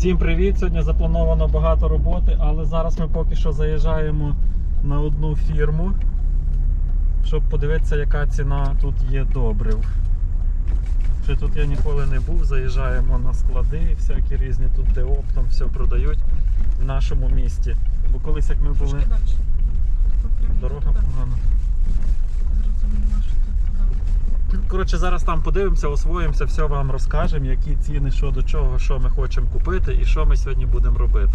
Всім привіт! Сьогодні заплановано багато роботи, але зараз ми поки що заїжджаємо на одну фірму, щоб подивитися, яка ціна тут є добрив. Ще тут я ніколи не був, заїжджаємо на склади, всякі різні тут, де оптом все продають в нашому місті. Бо колись як ми були, дорога погана. Зрозуміла, що тут туди. Коротше, зараз там подивимося, освоїмося, все вам розкажемо, які ціни, що до чого, що ми хочемо купити і що ми сьогодні будемо робити.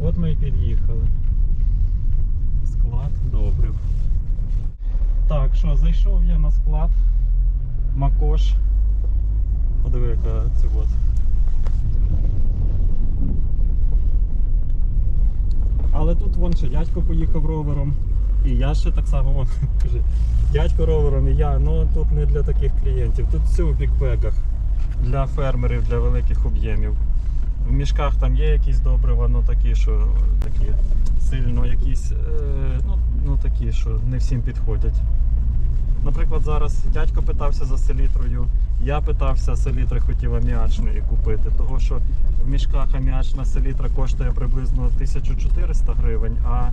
От ми і під'їхали. Склад добрив. Так, що, зайшов я на склад. Макош. Подиви, яка це от. Ще дядько поїхав ровером. І я ще так само каже, дядько ровером і я. Ну тут не для таких клієнтів. Тут все в бікбегах для фермерів, для великих об'ємів. В мішках там є якісь добрива, ну такі, що такі сильно якісь, е, ну, ну такі, що не всім підходять. Наприклад, зараз дядько питався за селітрою, я питався селітри, хотів аміачної купити, того що в мішках аміачна селітра коштує приблизно 1400 гривень, а,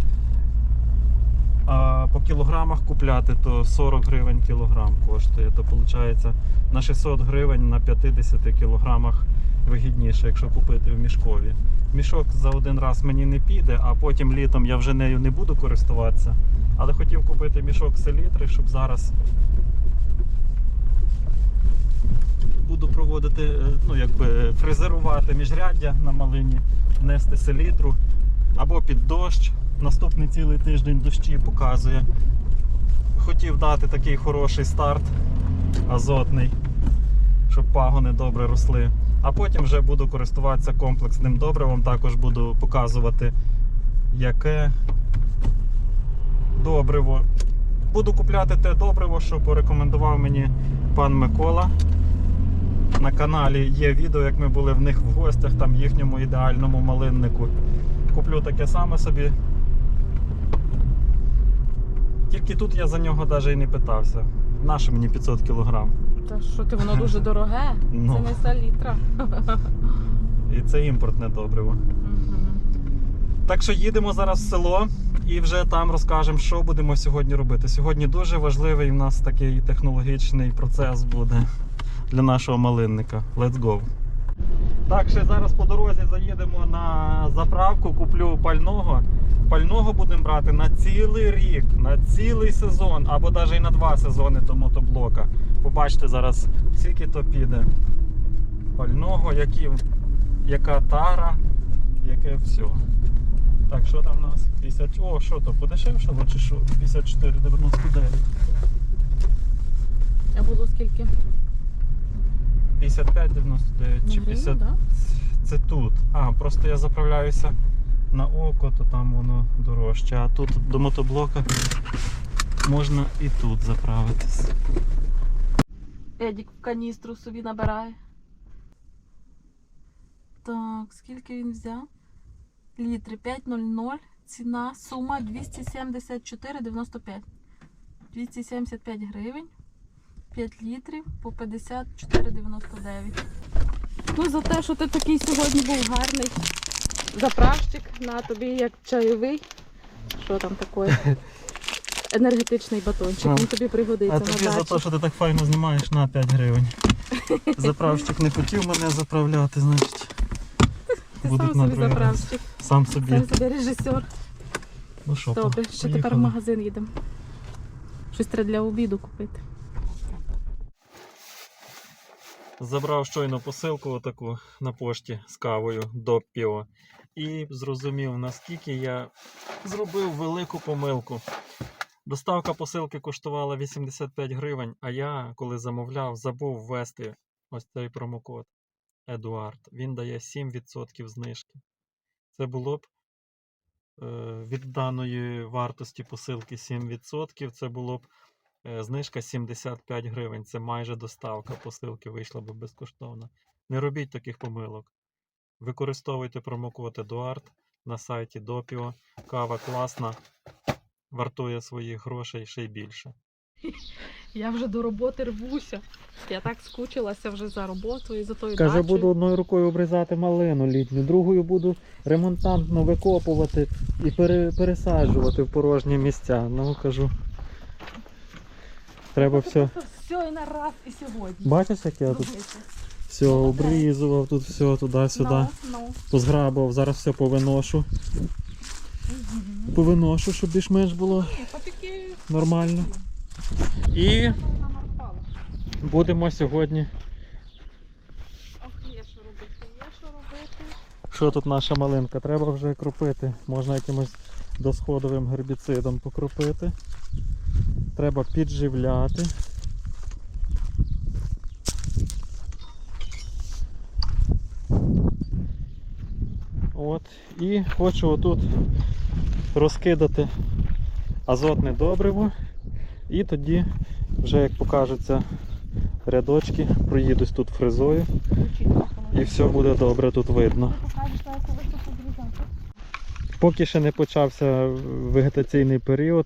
а по кілограмах купляти то 40 гривень кілограм коштує. То виходить на 600 гривень на 50 кілограмах вигідніше, якщо купити в мішкові. Мішок за один раз мені не піде, а потім літом я вже нею не буду користуватися. Але хотів купити мішок селітри, щоб зараз буду проводити, е, ну якби фрезерувати міжряддя на малині, нести селітру або під дощ. Наступний цілий тиждень дощі показує. Хотів дати такий хороший старт азотний, щоб пагони добре росли. А потім вже буду користуватися комплексним добривом. Також буду показувати, яке добриво. Буду купляти те добриво, що порекомендував мені пан Микола. На каналі є відео, як ми були в них в гостях, там в їхньому ідеальному малиннику. Куплю таке саме собі. Тільки тут я за нього навіть і не питався. Наше мені 500 кг. Та що ти, воно дуже дороге. Ну. Це не салітра. І це імпортне добриво. Так що їдемо зараз в село і вже там розкажемо, що будемо сьогодні робити. Сьогодні дуже важливий у нас такий технологічний процес буде для нашого малинника. Let's go! Так, ще зараз по дорозі заїдемо на заправку, куплю пального. Пального будемо брати на цілий рік, на цілий сезон, або навіть і на два сезони до мотоблока. Побачите зараз, скільки то піде. Пального, які, яка тара, яке все. Так, що там у нас? 50. О, що то подешевшало чи що? 54,99. А було скільки? 55,99 чи 50. гривню, да? Це тут. А, просто я заправляюся на око, то там воно дорожче. А тут до мотоблока можна і тут заправитись. Едік в каністру собі набирає. Так, скільки він взяв? Літри 5,00. Ціна, сума 274,95. 275 гривень. 5 літрів по 54,99. Ну, за те, що ти такий сьогодні був гарний заправщик на тобі як чайовий. Що там таке? Енергетичний батончик. Він тобі пригодиться А на тобі за те, що ти так файно знімаєш на 5 гривень. Заправщик не хотів мене заправляти, значить. Ти будуть сам на собі другий раз. заправщик, Сам собі. сам собі режисер. Ну що, Добре, ще тепер в магазин їдемо. Щось треба для обіду купити. Забрав щойно посилку отаку на пошті з кавою до піо. І зрозумів, наскільки я зробив велику помилку. Доставка посилки коштувала 85 гривень, а я, коли замовляв, забув ввести ось цей промокод Едуард. Він дає 7% знижки. Це було б е, від даної вартості посилки 7%. Це було б знижка 75 гривень. Це майже доставка посилки вийшла б безкоштовно. Не робіть таких помилок. Використовуйте промокод Едуард на сайті Допіо. Кава класна, вартує своїх грошей ще й більше. Я вже до роботи рвуся. Я так скучилася вже за роботою і за тою Каже, дачею. буду одною рукою обрізати малину літню, другою буду ремонтантно викопувати і пере, пересаджувати в порожні місця. Ну кажу. Треба все. Все і на раз, і сьогодні. Бачиш, як я тут все обрізував, тут все туди-сюди. Ну, ну. Позграбав, зараз все повиношу. Повиношу, щоб більш-менш було нормально. І будемо сьогодні. Ох, є що робити, є що робити. Що тут наша малинка? Треба вже кропити. Можна якимось досходовим гербіцидом покропити. Треба підживляти. От. І хочу отут розкидати азотне добриво. І тоді, вже як покажуться рядочки, проїдусь тут фрезою і все буде добре тут видно. Поки ще не почався вегетаційний період.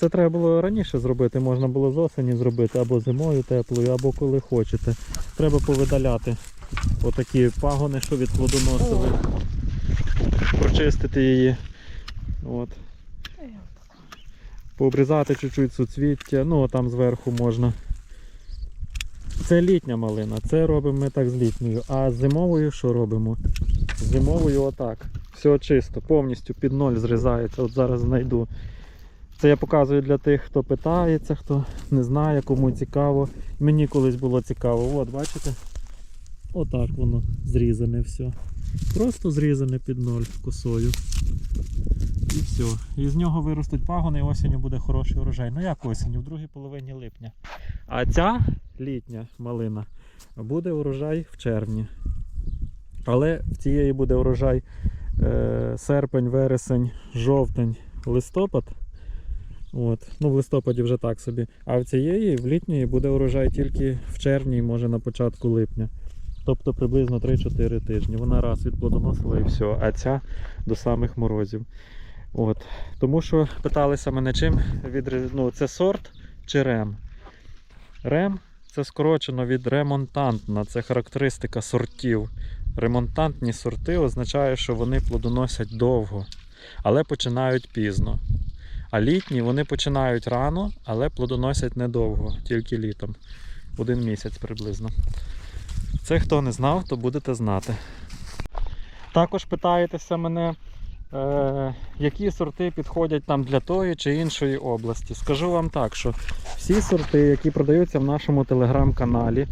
Це треба було раніше зробити, можна було з осені зробити або зимою теплою, або коли хочете. Треба повидаляти отакі пагони, що від плодоносили, прочистити її. От. Пообрізати чуть-чуть суцвіття, ну там зверху можна. Це літня малина, це робимо ми так з літньою. А зимовою що робимо? Зимовою отак. Все чисто, повністю під ноль зрізається. От зараз знайду. Це я показую для тих, хто питається, хто не знає, кому цікаво. Мені колись було цікаво. От, бачите? Отак воно зрізане все. Просто зрізане під ноль косою. І все. І з нього виростуть пагони, і осінню буде хороший урожай. Ну як осінню, в другій половині липня. А ця літня малина буде урожай в червні. Але в цієї буде урожай е, серпень, вересень, жовтень, листопад. От. Ну, в листопаді вже так собі. А в цієї в літньої буде урожай тільки в червні, може на початку липня. Тобто приблизно 3-4 тижні. Вона раз відплодоносила і все, а ця до самих морозів. От. Тому що питалися мене чим відріз... ну, це сорт чи рем. Рем це скорочено від ремонтантна, це характеристика сортів. Ремонтантні сорти означає, що вони плодоносять довго, але починають пізно. А літні вони починають рано, але плодоносять недовго, тільки літом. Один місяць приблизно. Це хто не знав, то будете знати. Також питаєтеся мене, е, які сорти підходять там для тої чи іншої області. Скажу вам так, що всі сорти, які продаються в нашому телеграм-каналі,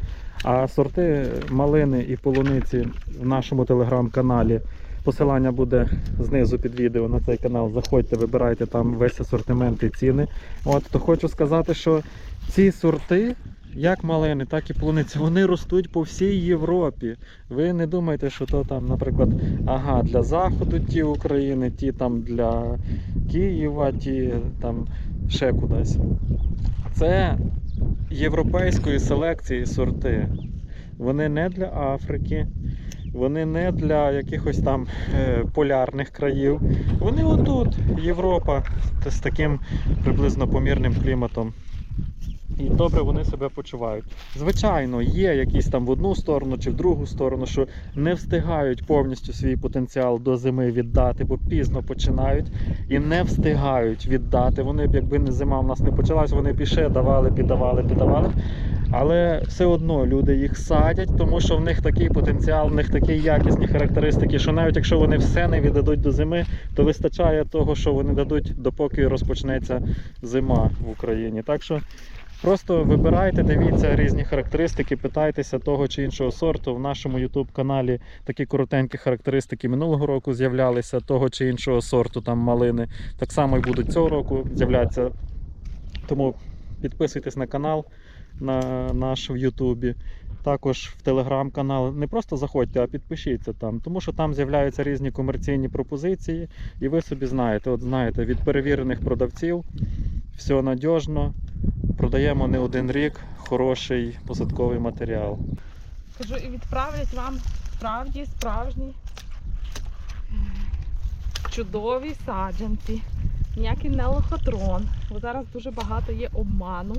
а сорти малини і полуниці в нашому телеграм-каналі. Посилання буде знизу під відео на цей канал. Заходьте, вибирайте там весь асортимент і ціни. От, то хочу сказати, що ці сорти, як малини, так і полуниці, вони ростуть по всій Європі. Ви не думайте, що то там, наприклад, ага, для заходу ті України, ті там для Києва, ті там ще кудись. Це європейської селекції сорти. Вони не для Африки, вони не для якихось там е, полярних країв. Вони отут, Європа, з таким приблизно помірним кліматом. І добре вони себе почувають. Звичайно, є якісь там в одну сторону чи в другу сторону, що не встигають повністю свій потенціал до зими віддати, бо пізно починають і не встигають віддати. Вони б, якби не зима в нас не почалась, вони б іще давали, піддавали, піддавали. Але все одно люди їх садять, тому що в них такий потенціал, в них такі якісні характеристики, що навіть якщо вони все не віддадуть до зими, то вистачає того, що вони дадуть, допоки розпочнеться зима в Україні. Так що просто вибирайте, дивіться різні характеристики, питайтеся того чи іншого сорту. В нашому YouTube каналі такі коротенькі характеристики минулого року з'являлися того чи іншого сорту, там малини. Так само і будуть цього року з'являтися. Тому підписуйтесь на канал на наш в Ютубі. Також в телеграм-канал. Не просто заходьте, а підпишіться там, тому що там з'являються різні комерційні пропозиції, і ви собі знаєте, от знаєте, від перевірених продавців все надіжно, продаємо не один рік хороший посадковий матеріал. Кажу, і відправлять вам справді справжні чудові саджанці. ніякий не лохотрон. Бо зараз дуже багато є обману,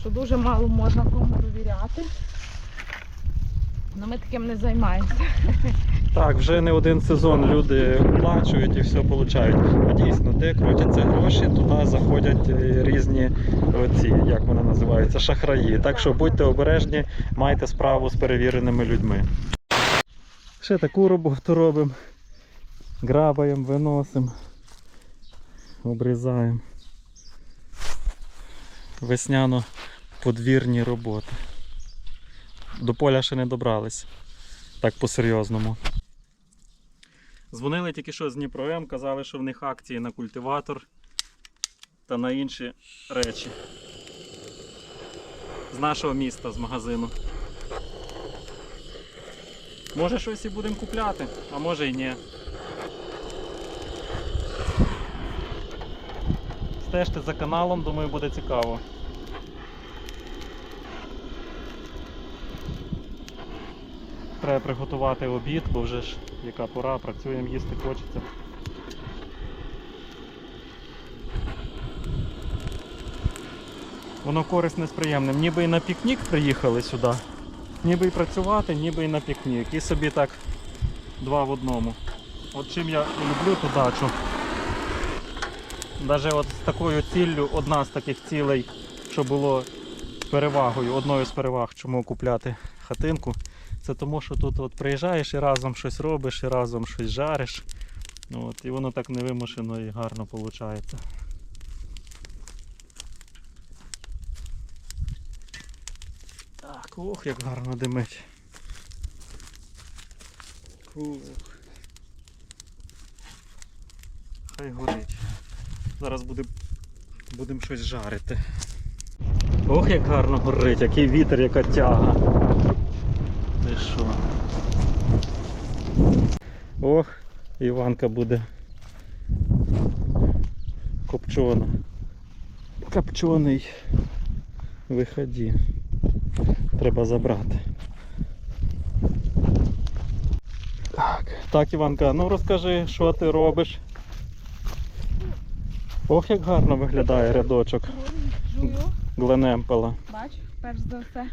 що дуже мало можна кому довіряти. Ну ми таким не займаємося. Так, вже не один сезон люди оплачують і все получають. А дійсно, де крутяться гроші, туди заходять е, різні оці, як вони називаються, шахраї. Так що будьте обережні, майте справу з перевіреними людьми. Ще таку роботу робимо. Грабаємо, виносимо, обрізаємо. Весняно-подвірні роботи. До поля ще не добрались. Так по-серйозному. Дзвонили тільки що з Дніпро-М, казали, що в них акції на культиватор та на інші речі. З нашого міста, з магазину. Може щось і будемо купляти, а може і ні. Стежте за каналом, думаю, буде цікаво. Треба приготувати обід, бо вже ж яка пора, працюємо, їсти хочеться. Воно корисне з приємним. Ніби і на пікнік приїхали сюди. Ніби і працювати, ніби і на пікнік. І собі так два в одному. От чим я люблю ту дачу. Навіть от з такою ціллю, одна з таких цілей, що було перевагою, одною з переваг, чому купляти хатинку. Це тому, що тут от приїжджаєш і разом щось робиш, і разом щось жариш. Ну, От, і воно так невимушено і гарно виходить. Так, ох, як гарно димить. Ух. Хай горить. Зараз буде, будемо щось жарити. Ох, як гарно горить, який вітер, яка тяга. Ти що? Ох, Іванка буде копчена. Копчений. Виході. Треба забрати. Так, так, Іванка, ну розкажи, що ти робиш. Ох, як гарно виглядає рядочок Гленемпела. бач, перш за все.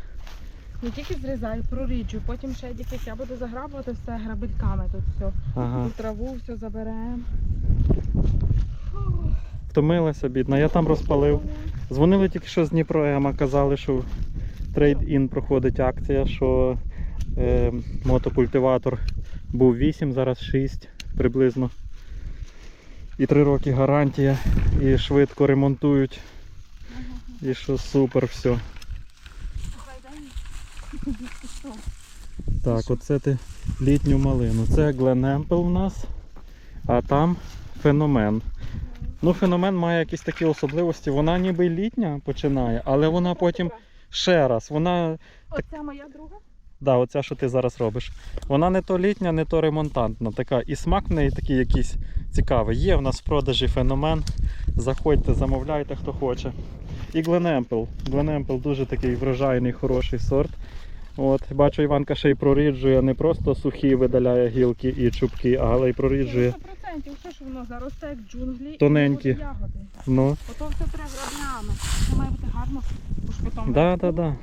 Не тільки зрізаю, проріджу, потім ще якось я буду заграбувати все грабельками тут все. Ага. Тут траву все заберемо. Втомилася, бідна, я там розпалив. Дзвонили тільки що з Дніпроема, казали, що трейд-ін проходить акція, що е, мотокультиватор був 8, зараз 6 приблизно. І 3 роки гарантія, і швидко ремонтують. І що супер все. Так, оце ти літню малину. Це Гленемпел у нас, а там феномен. Ну, феномен має якісь такі особливості. Вона ніби літня починає, але вона потім ще раз. Вона, Оця моя друга. Да, оця, що ти зараз робиш. Вона не то літня, не то ремонтантна. Така. І смак в неї такий якийсь цікавий. Є в нас в продажі феномен. Заходьте, замовляйте, хто хоче. І Гленемпел. Гленемпел дуже такий врожайний, хороший сорт. От, бачу, Іванка ще й проріджує не просто сухі видаляє гілки і чубки, але й проріджує. 100% все, що воно заросте як джунглі Тоненькі. і ягоди. Ну, Ото все треба граблями. Це має бути гарно. Бо ж потім да, да, да.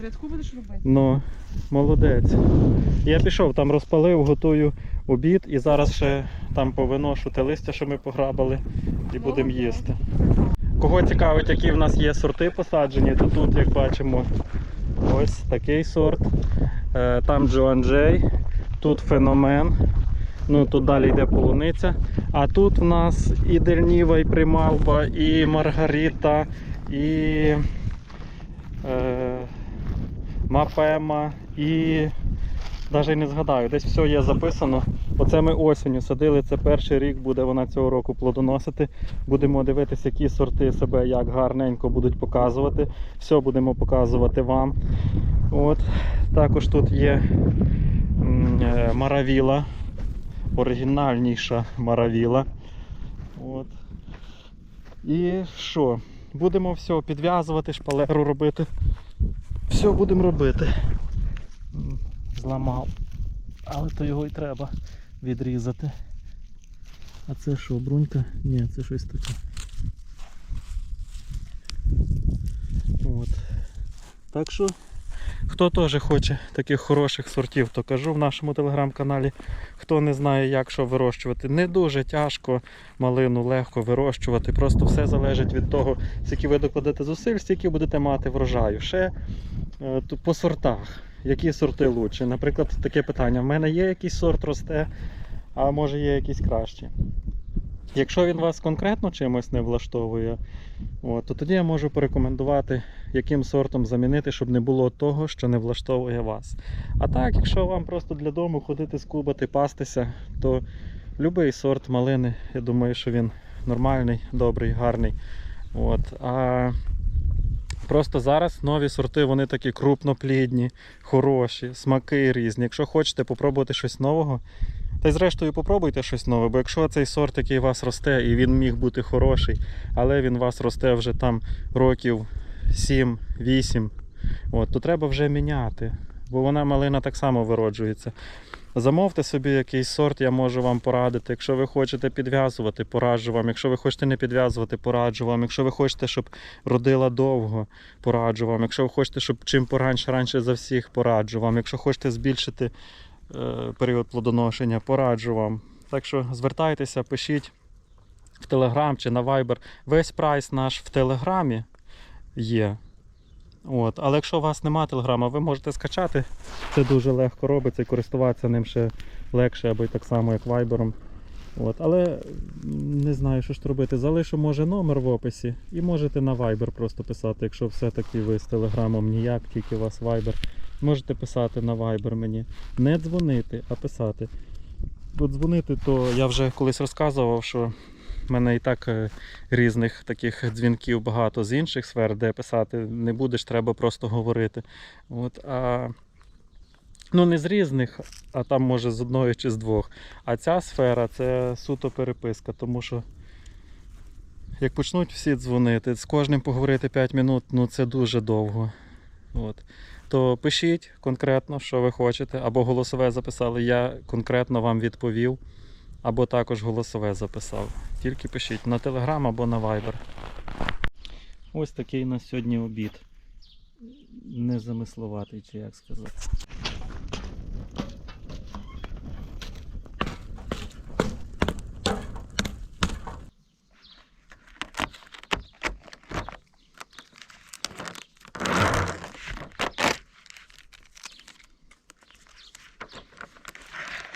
В рядку будеш робити. Ну, молодець. Я пішов, там розпалив, готую обід і зараз ще там повиношу те листя, що ми пограбали, і будемо їсти. Кого цікавить, які в нас є сорти посаджені, то тут, як бачимо, ось такий сорт. Е, Там Джоанджей, тут феномен. Ну, тут далі йде полуниця. А тут в нас і Дельніва, і Прималба, і Маргарита, і е, Мапема, і навіть не згадаю, десь все є записано. Оце ми осінню садили, це перший рік буде вона цього року плодоносити. Будемо дивитися, які сорти себе як гарненько будуть показувати. Все будемо показувати вам. От. Також тут є е, маравіла, оригінальніша маравіла. От. І що? Будемо все підв'язувати, шпалеру робити. Все будемо робити. Зламав. Але то його і треба відрізати. А це що, брунька? Ні, це щось таке. От. Так що, хто теж хоче таких хороших сортів, то кажу в нашому телеграм-каналі. Хто не знає, як що вирощувати, не дуже тяжко малину легко вирощувати. Просто все залежить від того, скільки ви докладете зусиль, стільки будете мати врожаю. Ще по сортах. Які сорти лучше? Наприклад, таке питання: в мене є якийсь сорт росте, а може є якийсь кращий. Якщо він вас конкретно чимось не влаштовує, от, то тоді я можу порекомендувати, яким сортом замінити, щоб не було того, що не влаштовує вас. А так, якщо вам просто для дому ходити, скубати, пастися, то будь-який сорт малини, я думаю, що він нормальний, добрий, гарний. От. А просто зараз нові сорти, вони такі крупноплідні, хороші, смаки різні. Якщо хочете попробувати щось нового, та й зрештою попробуйте щось нове, бо якщо цей сорт, який у вас росте, і він міг бути хороший, але він у вас росте вже там років 7-8, от, то треба вже міняти, бо вона малина так само вироджується. Замовте собі якийсь сорт, я можу вам порадити. Якщо ви хочете підв'язувати, пораджу вам. Якщо ви хочете не підв'язувати, пораджу вам. Якщо ви хочете, щоб родила довго, пораджу вам. Якщо ви хочете, щоб чим пораньше раніше за всіх, пораджу вам. Якщо хочете збільшити е, період плодоношення, пораджу вам. Так що звертайтеся, пишіть в Телеграм чи на Viber. Весь прайс наш в Телеграмі є. От. Але якщо у вас немає телеграма, ви можете скачати. Це дуже легко робиться і користуватися ним ще легше, або й так само, як вайбером. От. Але не знаю, що ж робити. Залишу, може, номер в описі, і можете на Viber просто писати, якщо все-таки ви з телеграмом ніяк, тільки у вас Viber. Можете писати на Viber мені. Не дзвонити, а писати. Бо дзвонити, то я вже колись розказував, що в мене і так е, різних таких дзвінків багато з інших сфер, де писати не будеш, треба просто говорити. От, а, ну, не з різних, а там може з одної чи з двох. А ця сфера це суто переписка, тому що як почнуть всі дзвонити, з кожним поговорити 5 минут, ну це дуже довго. От. То пишіть конкретно, що ви хочете, або голосове записали, я конкретно вам відповів, або також голосове записав. Тільки пишіть на Telegram або на Viber. Ось такий на сьогодні обід. Незамисловатий, чи як сказати.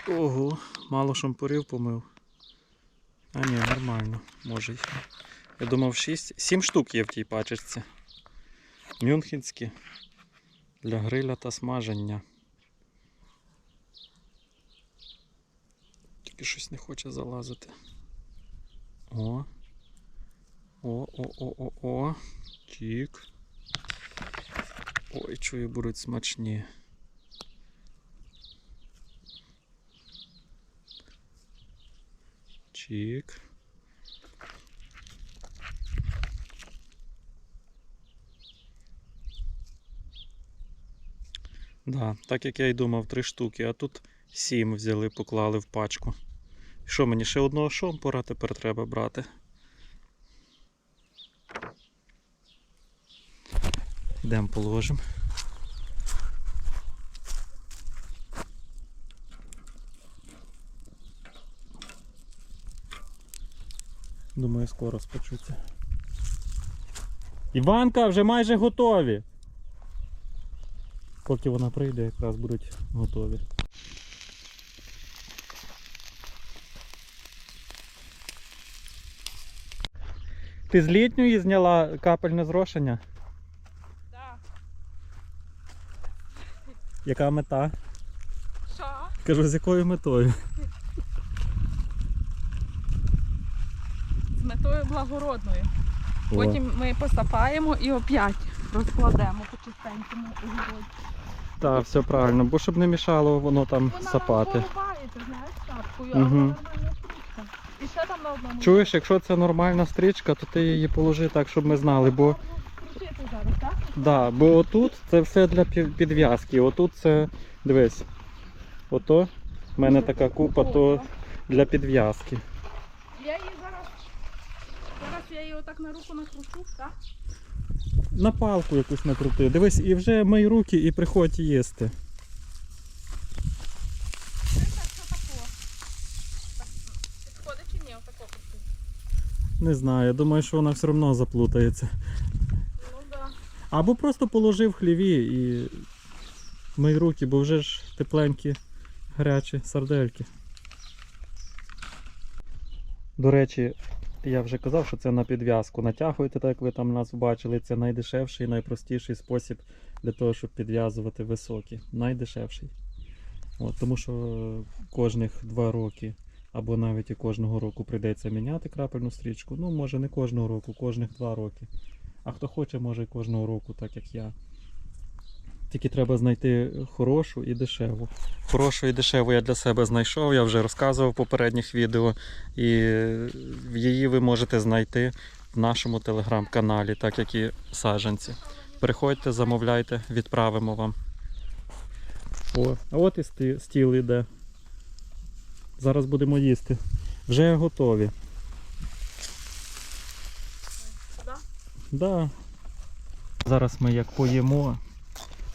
Ого, мало шампурів помив. А ні, нормально, може. Я думав 6. 7 штук є в тій пачечці. Мюнхенські. Для гриля та смаження. Тільки щось не хоче залазити. О. О, о, о, о, о. Чік. Ой, чую, будуть смачні. Чик. Да, так як я й думав, три штуки, а тут сім взяли, поклали в пачку. Що мені ще одного шомпора тепер треба брати? Йдемо положимо. Думаю, скоро спочуться. Іванка, вже майже готові. Поки вона прийде, якраз будуть готові. Ти з літньої зняла капельне зрошення? Так. Яка мета? Що? Кажу, з якою метою? Метою. О. Потім ми посапаємо і опять розкладемо по чистенькому огороді. Так, все правильно, бо щоб не мішало воно там Вона сапати. знаєш, шапкою, а вона нормальна стрічка. І ще там на одному. Чуєш, якщо це нормальна стрічка, то ти її положи так, щоб ми знали, бо Крутити зараз, так? Да, бо отут це все для підв'язки. Отут це, дивись, ото в мене така купа, то для підв'язки. Я її я її отак на руку накручу, так? На палку якусь накрути. Дивись, і вже мий руки і приходь їсти. Не знаю, я думаю, що вона все одно заплутається. Ну да. Або просто положи в хліві і мий руки, бо вже ж тепленькі гарячі сардельки. До речі, я вже казав, що це на підв'язку. Натягуєте, так як ви там нас бачили, це найдешевший і найпростіший спосіб для того, щоб підв'язувати високі. Найдешевший. От, тому що кожних два роки або навіть і кожного року прийдеться міняти крапельну стрічку. Ну, може не кожного року, кожних два роки. А хто хоче, може і кожного року, так як я. Тільки треба знайти хорошу і дешеву. Хорошу і дешеву я для себе знайшов, я вже розказував в попередніх відео. І її ви можете знайти в нашому телеграм-каналі, так як і саджанці. Приходьте, замовляйте, відправимо вам. О, а от і сті- стіл іде. Зараз будемо їсти. Вже готові. Да. Зараз ми як поїмо,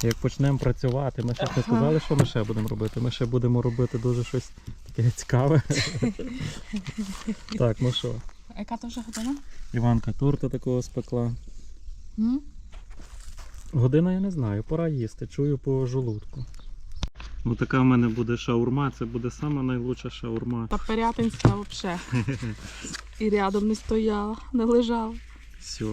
як почнемо працювати, ми ще не сказали, що ми ще будемо робити. Ми ще будемо робити дуже щось таке цікаве. так, ну що, А яка то вже година? Іванка торта такого спекла. М? Година я не знаю, пора їсти, чую по желудку. Ось така в мене буде шаурма, це буде сама найлучша шаурма. Та Пирятинська взагалі. І рядом не стояла, не лежала. Все.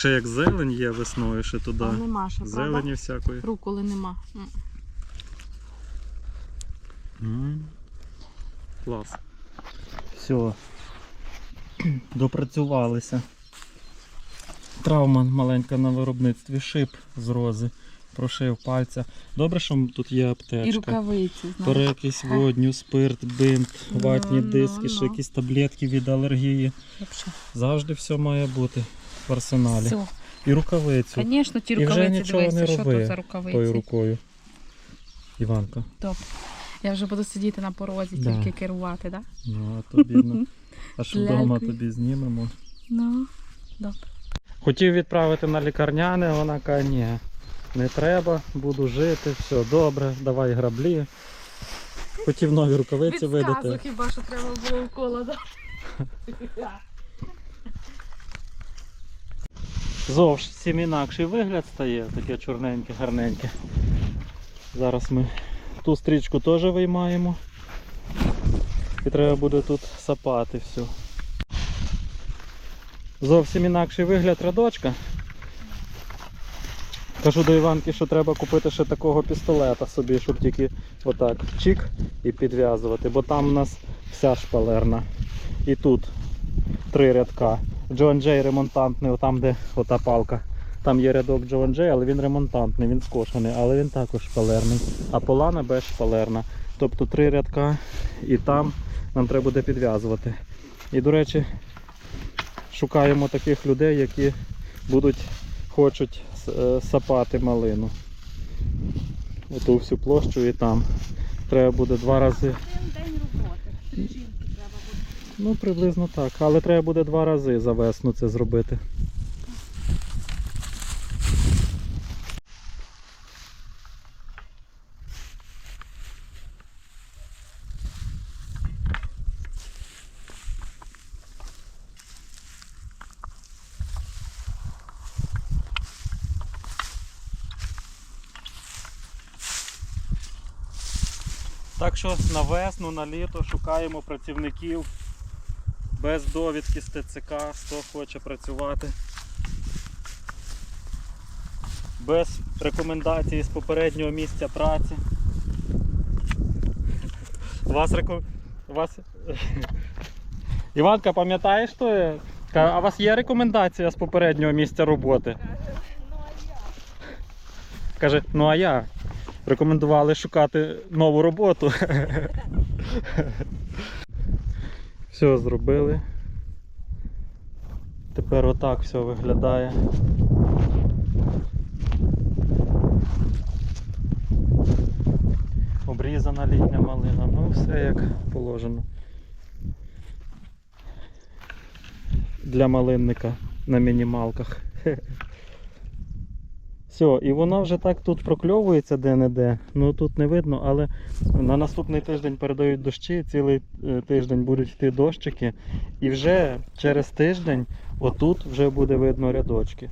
Ще як зелень є весною, ще туди. А нема ще, Зелені правда? всякої. Руколи нема. М. М. Клас. Все. Допрацювалися. Травма маленька на виробництві. Шип з рози. Прошив пальця. Добре, що тут є І аптечка. рукавиці, знаєш. Перекись водню, спирт, бинт, ватні Ну, диски, ну, ще ну. якісь таблетки від алергії. Вообще. Завжди все має бути в арсеналі. Все. І рукавицю Звісно, ті І вже рукавиці, нічого дивися, не що роби тут за тою рукавиці. рукою. Іванка. Я вже буду сидіти на порозі, Да. тільки керувати, так? Да? Ну, а то бідно. Аж вдома тобі знімемо. Ну, добре. Хотів відправити на лікарняне, вона каже, ні, не треба, буду жити, все добре, давай граблі. Хотів нові рукавиці Підсказок видати. хіба що треба було укола дати. Зовсім інакший вигляд стає, таке чорненьке, гарненьке. Зараз ми ту стрічку теж виймаємо. І треба буде тут сапати все. Зовсім інакший вигляд рядочка. Кажу до Іванки, що треба купити ще такого пістолета собі, щоб тільки отак чик і підв'язувати, бо там у нас вся шпалерна. І тут три рядка. Джон Джей ремонтантний, там де ота палка. Там є рядок Джон Джей, але він ремонтантний, він скошений, але він також шпалерний. А полана без шпалерна. Тобто три рядка і там нам треба буде підв'язувати. І, до речі, шукаємо таких людей, які будуть, хочуть е, сапати малину. Оту всю площу і там. Треба буде два рази. Один день роботи. Три жінки треба буде. Ну, приблизно так. Але треба буде два рази за весну це зробити. Так що на весну, на літо шукаємо працівників без довідки з ТЦК, хто хоче працювати. Без рекомендації з попереднього місця праці. Вас реку... Вас... Іванка, пам'ятаєш то? А у вас є рекомендація з попереднього місця роботи? Ну а я. Каже, ну а я. Рекомендували шукати нову роботу. Все зробили. Тепер отак все виглядає. Обрізана літня малина, ну все як положено. Для малинника на мінімалках. Все, і вона вже так тут прокльовується де-не-де. Ну тут не видно, але на наступний тиждень передають дощі, цілий е, тиждень будуть йти дощики. І вже через тиждень отут вже буде видно рядочки.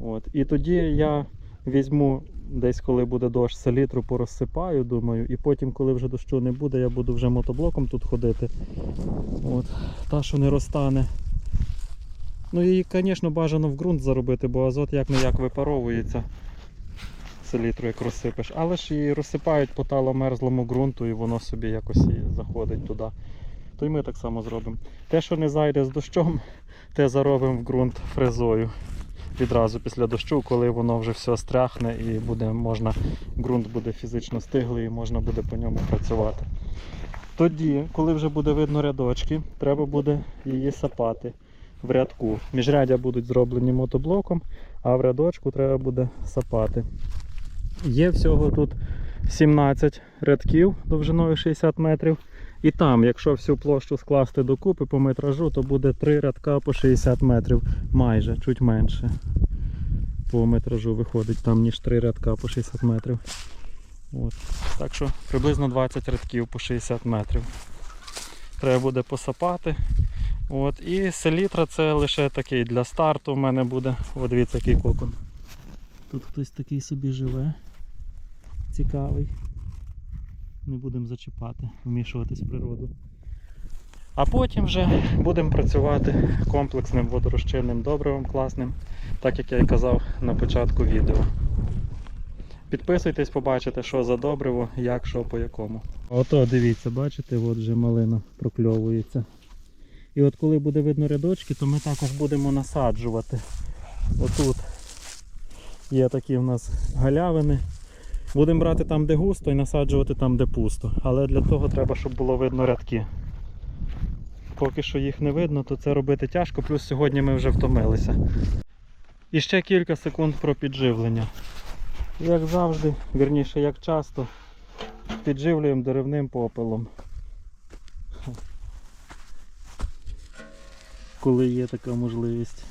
От. І тоді я візьму десь, коли буде дощ, селітру порозсипаю, думаю, і потім, коли вже дощу не буде, я буду вже мотоблоком тут ходити. От. Та, що не розтане. Ну її, звісно, бажано в ґрунт заробити, бо азот як не як випаровується селітру, як розсипеш. Але ж її розсипають по таломерзлому ґрунту і воно собі якось і заходить туди. То й ми так само зробимо. Те, що не зайде з дощом, те заробимо в ґрунт фрезою. Відразу після дощу, коли воно вже все стряхне і буде можна, ґрунт буде фізично стиглий і можна буде по ньому працювати. Тоді, коли вже буде видно рядочки, треба буде її сапати в рядку. Міжрядя будуть зроблені мотоблоком, а в рядочку треба буде сапати. Є всього тут 17 рядків довжиною 60 метрів. І там, якщо всю площу скласти докупи по метражу, то буде 3 рядка по 60 метрів, майже, чуть менше. По метражу виходить там, ніж 3 рядка по 60 метрів. От. Так що приблизно 20 рядків по 60 метрів. Треба буде посапати. От. І селітра це лише такий для старту в мене буде. От дивіться, який кокон. Тут хтось такий собі живе. Цікавий. Не будемо зачіпати, вмішуватись в природу. А потім вже будемо працювати комплексним водорозчинним добривом класним, так як я і казав на початку відео. Підписуйтесь, побачите, що за добриво, як, що, по якому. Ото дивіться, бачите, от вже малина прокльовується. І от коли буде видно рядочки, то ми також будемо насаджувати. Отут є такі в нас галявини. Будемо брати там, де густо, і насаджувати там, де пусто. Але для того треба, щоб було видно рядки. Поки що їх не видно, то це робити тяжко, плюс сьогодні ми вже втомилися. І ще кілька секунд про підживлення. Як завжди, вірніше, як часто, підживлюємо деревним попелом. Коли є така можливість.